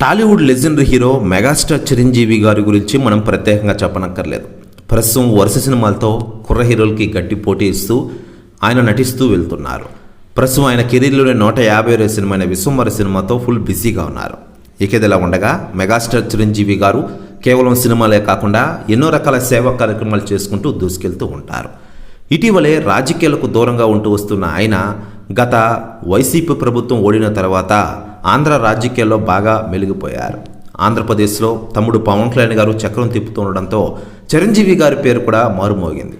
Tollywood legendary hero megastar Chiranjeevi గారి గురించి మనం ప్రత్యేకంగా చెప్పనక్కర్లేదు. ప్రస్తుతం వరుస సినిమాలతో కుర్ర హీరోలకి గట్టి పోటీ ఇస్తూ ఆయన నటిస్తూ వెళ్తున్నారు. ప్రస్తుతం ఆయన కెరీర్లోనే నూట యాభై రెండు సినిమా విశ్వంవర సినిమాతో ఫుల్ బిజీగా ఉన్నారు. ఇక ఇదిలా ఉండగా మెగాస్టార్ చిరంజీవి గారు కేవలం సినిమాలే కాకుండా ఎన్నో రకాల సేవా కార్యక్రమాలు చేసుకుంటూ దూసుకెళ్తూ ఉంటారు. ఇటీవలే రాజకీయాలకు దూరంగా ఉంటూ వస్తున్న ఆయన గత వైసీపీ ప్రభుత్వం ఓడిన తర్వాత ఆంధ్ర రాజకీయాల్లో బాగా మెలిగిపోయారు. ఆంధ్రప్రదేశ్లో తమ్ముడు పవన్ కళ్యాణ్ గారు చక్రం తిప్పుతుండడంతో చిరంజీవి గారి పేరు కూడా మారుమోగింది.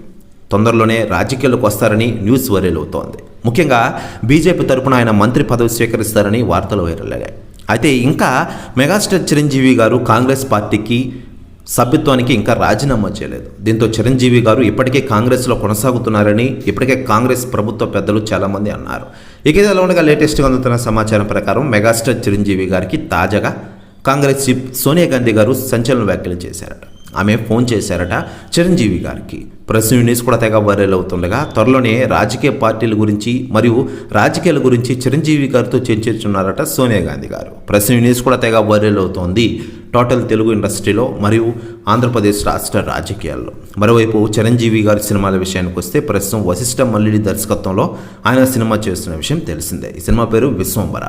తొందరలోనే రాజకీయాలకు వస్తారని న్యూస్ వైరల్ అవుతోంది. ముఖ్యంగా బీజేపీ తరపున ఆయన మంత్రి పదవి స్వీకరిస్తారని వార్తలు వైరల్ అయ్యాయి. అయితే ఇంకా మెగాస్టార్ చిరంజీవి గారు కాంగ్రెస్ పార్టీకి సభ్యత్వానికి ఇంకా రాజీనామా చేయలేదు. దీంతో చిరంజీవి గారు ఇప్పటికే కాంగ్రెస్లో కొనసాగుతున్నారని ఇప్పటికే కాంగ్రెస్ ప్రభుత్వ పెద్దలు చాలామంది అన్నారు. ఇక ఇలా ఉండగా లేటెస్ట్గా అందుతున్న సమాచారం ప్రకారం మెగాస్టార్ చిరంజీవి గారికి తాజాగా కాంగ్రెస్ చీఫ్ సోనియా గాంధీ గారు సంచలన వ్యాఖ్యలు చేశారట. ఆమె ఫోన్ చేశారట చిరంజీవి గారికి. ప్రెస్ న్యూస్ కూడా తెగ వైరల్ అవుతుండగా త్వరలోనే రాజకీయ పార్టీల గురించి మరియు రాజకీయాల గురించి చిరంజీవి గారితో చర్చించున్నారట సోనియా గాంధీ గారు. ప్రెస్ న్యూస్ కూడా తెగ వైరల్ అవుతోంది. టోటల్ తెలుగు ఇండస్ట్రీలో మరియు ఆంధ్రప్రదేశ్ రాష్ట్ర రాజకీయాల్లో. మరోవైపు చిరంజీవి గారి సినిమాల విషయానికి వస్తే ప్రస్తుతం వశిష్ఠ మల్లిడి దర్శకత్వంలో ఆయన సినిమా చేస్తున్న విషయం తెలిసిందే. ఈ సినిమా పేరు విశ్వంబర.